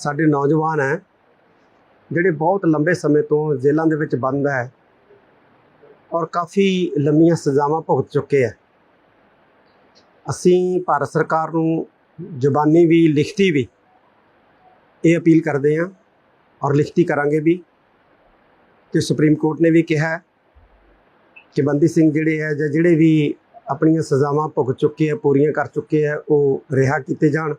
ਸਾਡੇ ਨੌਜਵਾਨ ਹੈ, ਜਿਹੜੇ ਬਹੁਤ ਲੰਬੇ ਸਮੇਂ ਤੋਂ ਜੇਲ੍ਹਾਂ ਦੇ ਵਿੱਚ ਬੰਦ ਹੈ ਔਰ ਕਾਫੀ ਲੰਮੀਆਂ ਸਜ਼ਾਵਾਂ ਭੁਗਤ ਚੁੱਕੇ ਹੈ। ਅਸੀਂ ਭਾਰਤ ਸਰਕਾਰ ਨੂੰ ਜ਼ੁਬਾਨੀ ਵੀ, ਲਿਖਤੀ ਵੀ ਇਹ ਅਪੀਲ ਕਰਦੇ ਹਾਂ ਔਰ ਲਿਖਤੀ ਕਰਾਂਗੇ ਵੀ ਕਿ ਸੁਪਰੀਮ ਕੋਰਟ ਨੇ ਵੀ ਕਿਹਾ ਕਿ ਬੰਦੀ ਸਿੰਘ ਜਿਹੜੇ ਹੈ ਜਾਂ ਜਿਹੜੇ ਵੀ ਆਪਣੀਆਂ ਸਜ਼ਾਵਾਂ ਭੁਗਤ ਚੁੱਕੇ ਆ ਪੂਰੀਆਂ ਕਰ ਚੁੱਕੇ ਆ ਉਹ ਰਿਹਾ ਕੀਤੇ ਜਾਣ।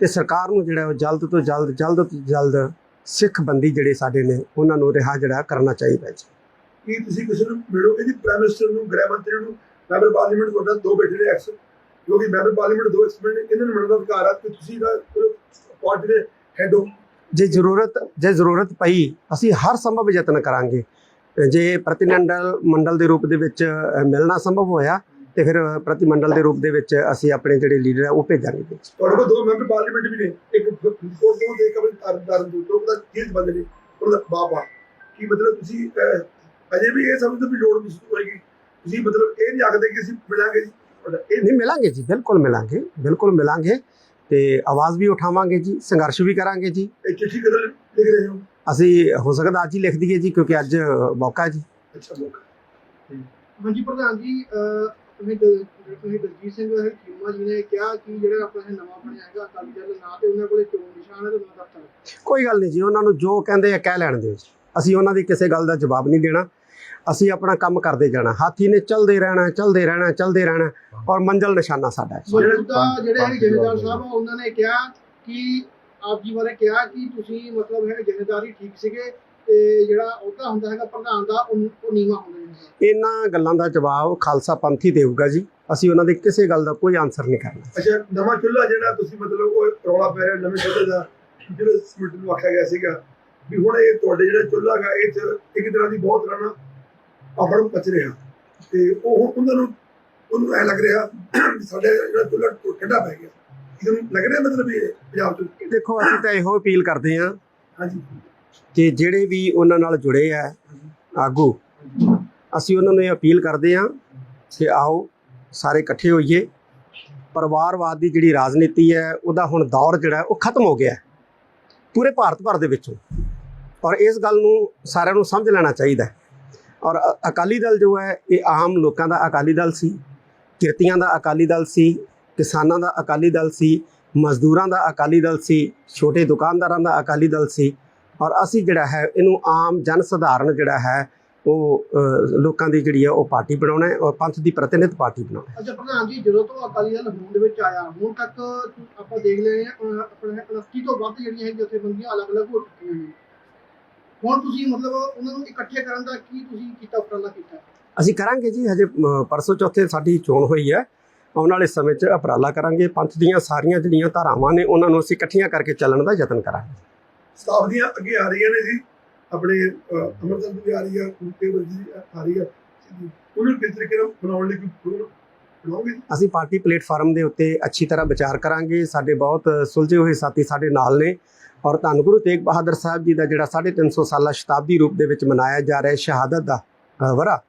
ਤੇ ਸਰਕਾਰ ਨੂੰ ਜਿਹੜਾ ਉਹ ਜਲਦ ਤੋਂ ਜਲਦ ਜਲਦ ਤੋਂ ਜਲਦ ਸਿੱਖ ਬੰਦੀ ਜਿਹੜੇ ਸਾਡੇ ਨੇ ਉਹਨਾਂ ਨੂੰ ਰਿਹਾ ਜਿਹੜਾ ਕਰਨਾ ਚਾਹੀਦਾ ਹੈ ਜੀ। ਕੀ ਤੁਸੀਂ ਕਿਸੇ ਨੂੰ ਮਿਲੋਗੇ ਜੀ? ਪ੍ਰਾਈਮ ਮਿਨਿਸਟਰ ਨੂੰ ਗ੍ਰਹਿ ਮੰਤਰੀ ਨੂੰ? ਮੈਂਬਰ ਪਾਰਲੀਮੈਂਟ ਤੁਹਾਡਾ ਦੋ ਬੈਠੇ ਨੇ ਐਕਸ ਜੋ ਕਿ ਮੈਂਬਰ ਪਾਰਲੀਮੈਂਟ ਦੋ ਐਕਸਪਰਟ ਨੇ ਇਹਨਾਂ ਨੂੰ ਮਿਲਣ ਦਾ ਅਧਿਕਾਰ ਹੈ ਕਿ ਤੁਸੀਂ ਦਾ ਪਾਰਟੀ ਦੇ ਹੈਡ ਹੋ? ਜੇ ਜ਼ਰੂਰਤ ਜੇ ਜ਼ਰੂਰਤ ਪਈ ਅਸੀਂ ਹਰ ਸੰਭਵ ਯਤਨ ਕਰਾਂਗੇ। ਜੇ ਪ੍ਰਤੀਨਿਧਲ ਮੰਡਲ ਦੇ ਰੂਪ ਦੇ ਵਿੱਚ ਮਿਲਣਾ ਸੰਭਵ ਹੋਇਆ ਤੇ ਫਿਰ ਪ੍ਰਤੀਮੰਡਲ ਦੇ ਰੂਪ ਦੇ ਵਿੱਚ ਅਸੀਂ ਆਪਣੇ ਜਿਹੜੇ ਲੀਡਰ ਆ ਉਹ ਭੇਜਾਂਗੇ। ਤੁਹਾਡੇ ਕੋਲ ਦੋ ਮੈਂਬਰ ਪਾਰਲੀਮੈਂਟ ਵੀ ਨੇ। ਇੱਕ ਕੋਰਟ ਤੋਂ ਦੇ ਕਬਲ ਤਰਨਤਾਰਨ ਤੋਂ ਤੋਂ ਦਾ ਜੇਲ੍ਹ ਬੰਦੇ ਨੇ? ਉਹਨਾਂ ਦਾ ਬਾਪ ਆ। ਕੀ ਮਤਲਬ ਤੁਸੀਂ ਅਜੇ ਵੀ ਇਹ ਸਮਝਦੇ ਵੀ ਲੋੜ ਮਹਿਸੂਸ ਹੋਏਗੀ। ਤੁਸੀਂ ਮਤਲਬ ਇਹ ਨਹੀਂ ਆਖਦੇ ਕਿ ਅਸੀਂ ਮਿਲਾਂਗੇ ਜੀ? ਇਹ ਨਹੀਂ ਮਿਲਾਂਗੇ ਜੀ ਬਿਲਕੁਲ ਮਿਲਾਂਗੇ ਬਿਲਕੁਲ ਮਿਲਾਂਗੇ। ਤੇ ਆਵਾਜ਼ ਵੀ ਉਠਾਵਾਂਗੇ ਜੀ ਸੰਘਰਸ਼ ਵੀ ਕਰਾਂਗੇ ਜੀ। ਇਹ ਚਿੱਠੀ ਕਦੋਂ ਲਿਖ ਰਹੇ ਹੋ? ਅਸੀਂ ਹੋ ਸਕਦਾ ਅੱਜ ਹੀ ਲਿਖ ਦਈਏ ਜੀ ਕਿਉਂਕਿ ਅੱਜ ਮੌਕਾ ਹੈ ਜੀ। ਅੱਛਾ ਮੌਕਾ। ਹਾਂਜੀ ਪ੍ਰਧਾਨ ਜੀ ਤੁਸੀਂ ਤੁਸੀਂ ਦਲਜੀਤ ਸਿੰਘ ਚੀਮਾ ਜੀ ਨੇ ਕਿਹਾ ਕਿ ਜਿਹੜਾ ਆਪਣਾ ਇਹ ਨਵਾਂ ਬਣਿਆ ਹੈਗਾ ਅਕਾਲੀ ਦਲ ਨਾ ਤੇ ਉਹਨਾਂ ਕੋਲੇ ਚੋਣ ਨਿਸ਼ਾਨ ਹੈ ਤੇ ਨਾ ਦਫ਼ਤਰ ਕੋਈ ਗੱਲ ਨਹੀਂ ਜੀ ਉਹਨਾਂ ਨੂੰ ਜੋ ਕਹਿੰਦੇ ਆ ਕਹਿ ਲੈਣ ਦਿਓ ਜੀ। ਅਸੀਂ ਉਹਨਾਂ ਦੀ ਕਿਸੇ ਗੱਲ ਦਾ ਜਵਾਬ ਨਹੀਂ ਦੇਣਾ। ਅਸੀਂ ਆਪਣਾ ਕੰਮ ਕਰਦੇ ਜਾਣਾ। ਹਾਥੀ ਨੇ ਚੱਲਦੇ ਰਹਿਣਾ ਚੱਲਦੇ ਰਹਿਣਾ ਚੱਲਦੇ ਰਹਿਣਾ ਔਰ ਮੰਜ਼ਲ ਨਿਸ਼ਾਨਾ ਸਾਡਾ ਹੈ। ਮੌਜੂਦਾ ਜਿਹੜੇ ਹੈਗੇ ਜਥੇਦਾਰ ਸਾਹਿਬ ਆ, ਉਹਨਾਂ ਨੇ ਕਿਹਾ ਕਿ ਆਪ ਜੀ ਬਾਰੇ ਕਿਹਾ ਕਿ ਤੁਸੀਂ ਮਤਲਬ ਹੈ ਜਥੇਦਾਰੀ ਠੀਕ ਸੀਗੇ ਤੇ ਜਿਹੜਾ ਅਹੁਦਾ ਹੁੰਦਾ ਹੈਗਾ ਪ੍ਰਧਾਨ ਦਾ ਉਹ ਉਹ ਨੀਵਾ ਹੁੰਦਾ ਹੈ ਇਹਨਾਂ ਗੱਲਾਂ ਦਾ ਜਵਾਬ ਖਾਲਸਾ ਪੰਥ ਹੀ ਦੇਊਗਾ ਜੀ। ਅਸੀਂ ਉਹਨਾਂ ਦੇ ਕਿਸੇ ਗੱਲ ਦਾ ਕੋਈ ਆਨਸਰ ਨਹੀਂ ਕਰਨਾ। ਅੱਛਾ ਨਵਾਂ ਚੁੱਲ੍ਹਾ ਜਿਹੜਾ ਤੁਸੀਂ ਮਤਲਬ ਉਹ ਰੌਲਾ ਪੈ ਰਿਹਾ ਨਵੇਂ ਚੁੱਲ੍ਹੇ ਦਾ ਜਿਹੜਾ ਸਮਿਟ ਨੂੰ ਆਖਿਆ ਗਿਆ ਸੀਗਾ ਵੀ ਹੁਣ ਇਹ ਤੁਹਾਡੇ ਜਿਹੜਾ ਚੁੱਲ੍ਹਾ ਹੈਗਾ ਇਹ 'ਚ ਇੱਕ ਤਰ੍ਹਾਂ ਦੀ ਬਹੁਤ ਨਾਲ ਅਫੜ ਮਚ ਰਿਹਾ। ਤੇ ਉਹ ਉਹਨਾਂ ਨੂੰ ਉਹਨੂੰ ਐ ਲੱਗ ਰਿਹਾ ਸਾਡਾ ਜਿਹੜਾ ਚੁੱਲ੍ਹਾ ਠੰਡਾ ਪੈ ਗਿਆ। ਇਹਨੂੰ ਲੱਗ ਰਿਹਾ ਮਤਲਬ ਇਹ ਪੰਜਾਬ ਚ? ਦੇਖੋ ਅਸੀਂ ਤਾਂ ਇਹੋ ਅਪੀਲ ਕਰਦੇ ਹਾਂ ਹਾਂਜੀ। ਕਿ ਜਿਹੜੇ ਵੀ ਉਹਨਾਂ ਨਾਲ ਜੁੜੇ ਆ ਆਗੂ ਅਸੀਂ ਉਹਨਾਂ ਨੂੰ ਇਹ ਅਪੀਲ ਕਰਦੇ ਹਾਂ ਕਿ ਆਓ ਸਾਰੇ ਇਕੱਠੇ ਹੋਈਏ। ਪਰਿਵਾਰਵਾਦ ਦੀ ਜਿਹੜੀ ਰਾਜਨੀਤੀ ਹੈ, ਉਹਦਾ ਹੁਣ ਦੌਰ ਜਿਹੜਾ ਉਹ ਖਤਮ ਹੋ ਗਿਆ ਪੂਰੇ ਭਾਰਤ ਭਰ ਦੇ ਵਿੱਚੋਂ। ਔਰ ਇਸ ਗੱਲ ਨੂੰ ਸਾਰਿਆਂ ਨੂੰ ਸਮਝ ਲੈਣਾ ਚਾਹੀਦਾ ਹੈ। ਔਰ ਅਕਾਲੀ ਦਲ ਜੋ ਹੈ, ਇਹ ਆਮ ਲੋਕਾਂ ਦਾ ਅਕਾਲੀ ਦਲ ਸੀ, ਕਿਰਤੀਆਂ ਦਾ ਅਕਾਲੀ ਦਲ ਸੀ, ਕਿਸਾਨਾਂ ਦਾ ਅਕਾਲੀ ਦਲ ਸੀ, ਮਜ਼ਦੂਰਾਂ ਦਾ ਅਕਾਲੀ ਦਲ ਸੀ, ਛੋਟੇ ਦੁਕਾਨਦਾਰਾਂ ਦਾ ਅਕਾਲੀ ਦਲ ਸੀ। ਔਰ ਅਸੀਂ ਜਿਹੜਾ ਹੈ, ਇਹਨੂੰ ਆਮ ਜਨ ਸਧਾਰਨ ਜਿਹੜਾ ਹੈ ਉਹ ਲੋਕਾਂ ਦੀ ਜਿਹੜੀ ਹੈ ਉਹ ਪਾਰਟੀ ਬਣਾਉਣਾ ਹੈ ਔਰ ਪੰਥ ਦੀ ਪ੍ਰਤੀਨਿਧ ਪਾਰਟੀ ਬਣਾਉਣਾ ਹੈ। ਅੱਛਾ ਪ੍ਰਧਾਨ ਜੀ ਜਦੋਂ ਤੋਂ ਅਕਾਲੀ ਦਲ ਹੋਂਦ ਵਿੱਚ ਆਇਆ ਹੁਣ ਤੱਕ ਆਪਾਂ ਦੇਖ ਲਏ ਆ ਆਪਣੇ 29 ਤੋਂ ਵੱਧ ਜਿਹੜੀਆਂ ਹੈ ਜਥੇਬੰਦੀਆਂ ਅਲੱਗ-ਅਲੱਗ ਹੋ ਚੁੱਕੀਆਂ ਨੇ। ਹੁਣ ਤੁਸੀਂ ਮਤਲਬ ਉਹਨਾਂ ਨੂੰ ਇਕੱਠੇ ਕਰਨ ਦਾ ਕੀ ਤੁਸੀਂ ਕੀਤਾ ਉਪਰਾਲਾ ਕੀਤਾ? ਅਸੀਂ ਕਰਾਂਗੇ ਜੀ ਹਜੇ ਪਰਸੋਂ ਚੌਥੇ ਸਾਡੀ ਚੋਣ ਹੋਈ ਹੈ। ਆਉਣ ਵਾਲੇ ਸਮੇਂ 'ਚ ਉਪਰਾਲਾ ਕਰਾਂਗੇ। ਪੰਥ ਦੀਆਂ ਸਾਰੀਆਂ ਜਿਹੜੀਆਂ ਧਾਰਾਵਾਂ ਨੇ ਉਹਨਾਂ ਨੂੰ ਅਸੀਂ ਇਕੱਠੀਆਂ ਕਰਕੇ ਚੱਲਣ ਦਾ ਯਤਨ ਕਰਾਂਗੇ। ਸਟਾਫ ਦੀਆਂ ਅੱਗੇ ਆ ਰਹੀਆਂ ਨੇ ਜੀ। ਆਪਣੇ ਅਹ, ਵੀ ਆ ਰਹੀ ਆ ਕੁੱਤੇ ਵਰਗੀ ਆ ਰਹੀ ਆ। ਉਹਨੂੰ ਕਿਸ ਤਰੀਕੇ ਨਾਲ ਬਣਾਉਣ ਲਈ ਕੋਈ ਅਸੀਂ ਪਾਰਟੀ ਪਲੇਟਫਾਰਮ ਦੇ ਉੱਤੇ ਅੱਛੀ ਤਰ੍ਹਾਂ ਵਿਚਾਰ ਕਰਾਂਗੇ। ਸਾਡੇ ਬਹੁਤ ਸੁਲਝੇ ਹੋਏ ਸਾਥੀ ਸਾਡੇ ਨਾਲ ਨੇ। ਔਰ ਧੰਨ ਗੁਰੂ ਤੇਗ ਬਹਾਦਰ ਸਾਹਿਬ ਜੀ ਦਾ ਜਿਹੜਾ 350 ਸਾਲਾ ਸ਼ਤਾਬਦੀ ਰੂਪ ਦੇ ਵਿੱਚ ਮਨਾਇਆ ਜਾ ਰਿਹਾ ਸ਼ਹਾਦਤ ਦਾ ਅ, ਵਰਾ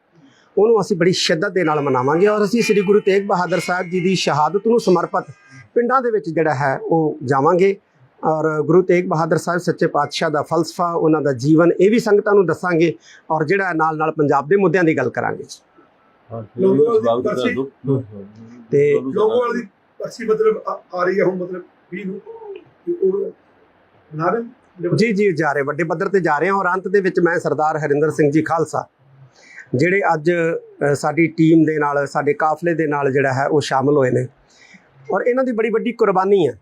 ਉਹਨੂੰ ਅਸੀਂ ਬੜੀ ਸ਼ਿੱਦਤ ਦੇ ਨਾਲ ਮਨਾਵਾਂਗੇ। ਔਰ ਅਸੀਂ ਸ੍ਰੀ ਗੁਰੂ ਤੇਗ ਬਹਾਦਰ ਸਾਹਿਬ ਜੀ ਦੀ ਸ਼ਹਾਦਤ ਨੂੰ ਸਮਰਪਿਤ ਪਿੰਡਾਂ ਦੇ ਵਿੱਚ ਜਿਹੜਾ ਹੈ ਉਹ ਜਾਵਾਂਗੇ। ਔਰ ਗੁਰੂ ਤੇਗ ਬਹਾਦਰ ਸਾਹਿਬ ਸੱਚੇ ਪਾਤਸ਼ਾਹ ਦਾ ਫਲਸਫਾ ਉਹਨਾਂ ਦਾ ਜੀਵਨ ਇਹ ਵੀ ਸੰਗਤਾਂ ਨੂੰ ਦੱਸਾਂਗੇ ਔਰ ਜਿਹੜਾ ਨਾਲ ਨਾਲ ਪੰਜਾਬ ਦੇ ਮੁੱਦਿਆਂ ਦੀ ਗੱਲ ਕਰਾਂਗੇ। ਤੇ ਲੋਗੋਵਾਲ ਦੀ ਪਰਚੀ ਮਤਲਬ ਆ ਆ ਰਹੀ ਹੈ ਹੁਣ ਮਤਲਬ 20 ਨੂੰ। ਤੇ ਉਹ ਨਾਰੇ ਜੀ ਜੀ ਜਾ ਰਹੇ ਵੱਡੇ ਪੱਧਰ ਤੇ ਜਾ ਰਹੇ ਹਾਂ ਔਰ ਅੰਤ ਦੇ ਵਿੱਚ ਮੈਂ ਸਰਦਾਰ ਹਰਿੰਦਰ ਸਿੰਘ ਜੀ ਖਾਲਸਾ ਜਿਹੜੇ ਅੱਜ ਸਾਡੀ ਟੀਮ ਦੇ ਨਾਲ ਸਾਡੇ ਕਾਫਲੇ ਦੇ ਨਾਲ ਜਿਹੜਾ ਹੈ ਉਹ ਸ਼ਾਮਲ ਹੋਏ ਨੇ। ਔਰ ਇਹਨਾਂ ਦੀ ਬੜੀ ਵੱਡੀ ਕੁਰਬਾਨੀ ਹੈ।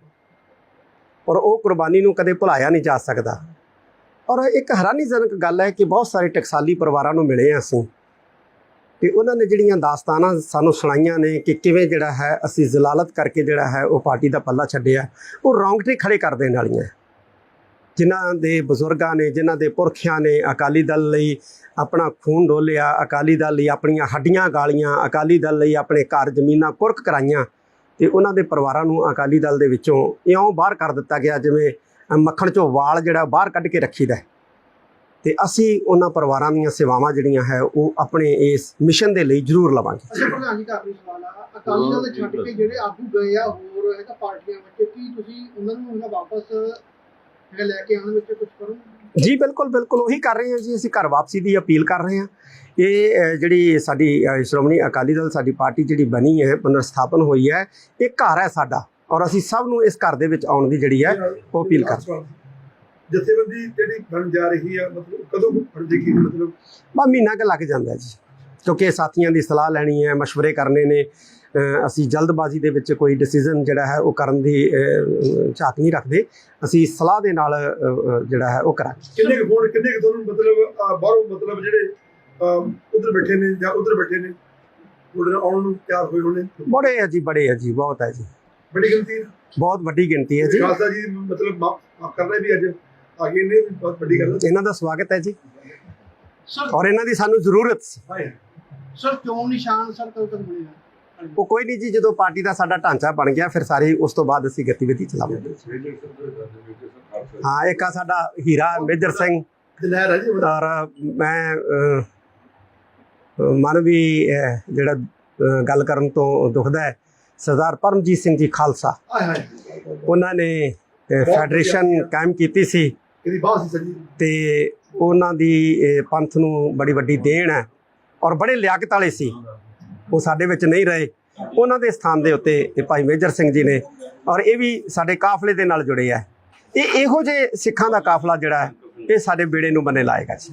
ਔਰ ਉਹ ਕੁਰਬਾਨੀ ਨੂੰ ਕਦੇ ਭੁਲਾਇਆ ਨਹੀਂ ਜਾ ਸਕਦਾ। ਔਰ ਇੱਕ ਹੈਰਾਨੀਜਨਕ ਗੱਲ ਹੈ ਕਿ ਬਹੁਤ ਸਾਰੇ ਟਕਸਾਲੀ ਪਰਿਵਾਰਾਂ ਨੂੰ ਮਿਲੇ ਹਾਂ ਅਸੀਂ। ਤੇ ਉਹਨਾਂ ਨੇ ਜਿਹੜੀਆਂ ਦਾਸਤਾਨਾਂ ਸਾਨੂੰ ਸੁਣਾਈਆਂ ਨੇ ਕਿ ਕਿਵੇਂ ਜਿਹੜਾ ਹੈ, ਅਸੀਂ ਜ਼ਲਾਲਤ ਕਰਕੇ ਜਿਹੜਾ ਹੈ, ਉਹ ਪਾਰਟੀ ਦਾ ਪੱਲਾ ਛੱਡਿਆ, ਉਹ ਰੌਂਗਟੇ ਖੜੇ ਕਰ ਦੇਣ ਵਾਲੀਆਂ। ਜਿਨ੍ਹਾਂ ਦੇ ਬਜ਼ੁਰਗਾਂ ਨੇ, ਜਿਨ੍ਹਾਂ ਦੇ ਪੁਰਖਿਆਂ ਨੇ ਅਕਾਲੀ ਦਲ ਲਈ ਆਪਣਾ ਖੂਨ ਡੋਲਿਆ, ਅਕਾਲੀ ਦਲ ਲਈ ਆਪਣੀਆਂ ਹੱਡੀਆਂ ਗਾਲੀਆਂ, ਅਕਾਲੀ ਦਲ ਲਈ ਆਪਣੇ ਘਰ ਜ਼ਮੀਨਾਂ ਕੁਰਕ ਕਰਾਈਆਂ ਤੇ ਉਹਨਾਂ ਦੇ ਪਰਿਵਾਰਾਂ ਨੂੰ ਅਕਾਲੀ ਦਲ ਦੇ ਵਿੱਚੋਂ ਇਉਂ ਬਾਹਰ ਕਰ ਦਿੱਤਾ ਗਿਆ ਜਿਵੇਂ ਮੱਖਣ ਚੋਂ ਵਾਲ ਜਿਹੜਾ ਬਾਹਰ ਕੱਢ ਕੇ ਰੱਖੀਦਾ। ਤੇ ਅਸੀਂ ਉਹਨਾਂ ਪਰਿਵਾਰਾਂ ਦੀਆਂ ਸੇਵਾਵਾਂ ਜਿਹੜੀਆਂ ਹੈ ਉਹ ਆਪਣੇ ਇਸ ਮਿਸ਼ਨ ਦੇ ਲਈ ਜ਼ਰੂਰ ਲਵਾਂਗੇ। ਅੱਛਾ ਪ੍ਰਧਾਨ ਜੀ ਦਾ ਸਵਾਲ ਆ। ਅਕਾਲੀ ਦਲ ਦੇ ਛੱਡ ਕੇ ਜਿਹੜੇ ਆਗੂ ਗਏ ਆ ਹੋਰ ਹੈਗਾ ਪਾਰਟੀਆਂ ਵਿੱਚ ਕੀ ਤੁਸੀਂ ਉਹਨਾਂ ਨੂੰ ਉਹਨਾਂ ਵਾਪਸ ਹੈਗਾ ਲੈ ਕੇ ਆਉਣ ਵਿੱਚ ਕੁਝ ਕਰੋਗੇ? ਜੀ ਬਿਲਕੁਲ ਬਿਲਕੁਲ ਉਹੀ ਕਰ ਰਹੇ ਹਾਂ ਜੀ ਅਸੀਂ ਘਰ ਵਾਪਸੀ ਦੀ ਅਪੀਲ ਕਰ ਰਹੇ ਹਾਂ। ਇਹ ਜਿਹੜੀ ਸਾਡੀ ਸ਼੍ਰੋਮਣੀ ਅਕਾਲੀ ਦਲ ਸਾਡੀ ਪਾਰਟੀ ਜਿਹੜੀ ਬਣੀ ਹੈ ਪੁਨਰ ਸਥਾਪਨ ਹੋਈ ਹੈ ਇਹ ਘਰ ਹੈ ਸਾਡਾ ਔਰ ਅਸੀਂ ਸਭ ਨੂੰ ਇਸ ਘਰ ਦੇ ਵਿੱਚ ਆਉਣ ਦੀ ਜਿਹੜੀ ਹੈ ਉਹ ਅਪੀਲ ਕਰ ਜਥੇਬੰਦੀ ਜਿਹੜੀ ਬਣ ਜਾ ਰਹੀ ਆ ਮਤਲਬ ਕਦੋਂ ਬਣ ਜੇਗੀ ਮਤਲਬ? ਬਾ ਮਹੀਨਾ ਕੁ ਲੱਗ ਜਾਂਦਾ ਜੀ ਕਿਉਂਕਿ ਸਾਥੀਆਂ ਦੀ ਸਲਾਹ ਲੈਣੀ ਹੈ مشਵਰੇ ਕਰਨੇ ਨੇ ਅਸੀਂ ਜਲਦਬਾਜ਼ੀ ਦੇ ਵਿੱਚ ਕੋਈ ਡਿਸੀਜਨ ਜਿਹੜਾ ਹੈ ਉਹ ਕਰਨ ਦੀ ਝਾਕ ਨਹੀਂ ਰੱਖਦੇ ਅਸੀਂ ਸਲਾਹ ਦੇ ਨਾਲ ਜਿਹੜਾ ਹੈ ਉਹ ਕਰਾਂਗੇ। ਕਿੰਨੇ ਕੁ ਫੋਨ ਕਿੰਨੇ ਕੁ ਤੁਹਾਨੂੰ ਮਤਲਬ ਬਾਹਰੋਂ ਮਤਲਬ ਜਿਹੜੇ ਉਧਰ ਬੈਠੇ ਨੇ ਜਾਂ ਉਧਰ ਬੈਠੇ ਨੇ। ਤੁਹਾਡੇ ਨਾਲ ਆਉਣ ਨੂੰ ਤਿਆਰ ਹੋਏ ਹੋਣੇ। ਬੜੇ ਹੈ ਜੀ ਬੜੇ ਹੈ ਜੀ ਬਹੁਤ ਹੈ ਜੀ। ਬੜੀ ਗਿਣਤੀ ਹੈ। ਬਹੁਤ ਵੱਡੀ ਗਿਣਤੀ ਹੈ ਜੀ। ਖਾਲਸਾ ਜੀ ਮਤਲਬ ਮਾਫ ਕਰ ਰਹੇ ਵੀ ਅੱਜ ਆ ਗਏ ਨੇ ਵੀ ਬਹੁਤ ਵੱਡੀ ਗੱਲ ਹੈ। ਇਹਨਾਂ ਦਾ ਸਵਾਗਤ ਹੈ ਜੀ। ਸਰ ਔਰ ਇਹਨਾਂ ਦੀ ਸਾਨੂੰ ਜ਼ਰੂਰਤ ਸੀ। ਸਰ ਚੋਣ ਨਿਸ਼ਾਨ ਸਰ ਕਦੋਂ ਤੱਕ ਬਣੇਗਾ ਉਹ ਕੋਈ ਨਹੀਂ ਜੀ ਜਦੋਂ ਪਾਰਟੀ ਦਾ ਸਾਡਾ ਢਾਂਚਾ ਬਣ ਗਿਆ ਫਿਰ ਸਾਰੀ ਉਸ ਤੋਂ ਬਾਅਦ ਅਸੀਂ ਗਤੀਵਿਧੀ ਚਲਾਵਾਂਗੇ। ਹਾਂ ਇੱਕ ਆ ਸਾਡਾ ਹੀਰਾ ਮੇਜਰ ਸਿੰਘ। ਦਲਹਿਰ ਹੈ ਜੀ ਬੜਾ। ਔਰ ਮੈਂ ਮਨ ਵੀ ਜਿਹੜਾ ਗੱਲ ਕਰਨ ਤੋਂ ਦੁਖਦਾ ਹੈ। ਸਰਦਾਰ ਪਰਮਜੀਤ ਸਿੰਘ ਜੀ ਖਾਲਸਾ। ਉਹਨਾਂ ਨੇ ਫੈਡਰੇਸ਼ਨ ਕਾਇਮ ਕੀਤੀ ਸੀ। ਤੇ ਉਹਨਾਂ ਦੀ ਪੰਥ ਨੂੰ ਬੜੀ ਵੱਡੀ ਦੇਣ ਹੈ ਔਰ ਬੜੇ ਲਿਆਕਤ ਵਾਲੇ ਸੀ। ਉਹ ਸਾਡੇ ਵਿੱਚ ਨਹੀਂ ਰਹੇ। ਉਹਨਾਂ ਦੇ ਸਥਾਨ ਦੇ ਉੱਤੇ ਇਹ ਭਾਈ ਮੇਜਰ ਸਿੰਘ ਜੀ ਨੇ ਔਰ ਇਹ ਵੀ ਸਾਡੇ ਕਾਫਲੇ ਦੇ ਨਾਲ ਜੁੜੇ ਆ ਇਹ ਇਹੋ ਜਿਹੇ ਸਿੱਖਾਂ ਦਾ ਕਾਫਲਾ ਜਿਹੜਾ ਹੈ ਇਹ ਸਾਡੇ ਬੇੜੇ ਨੂੰ ਬੰਨੇ ਲਾਏਗਾ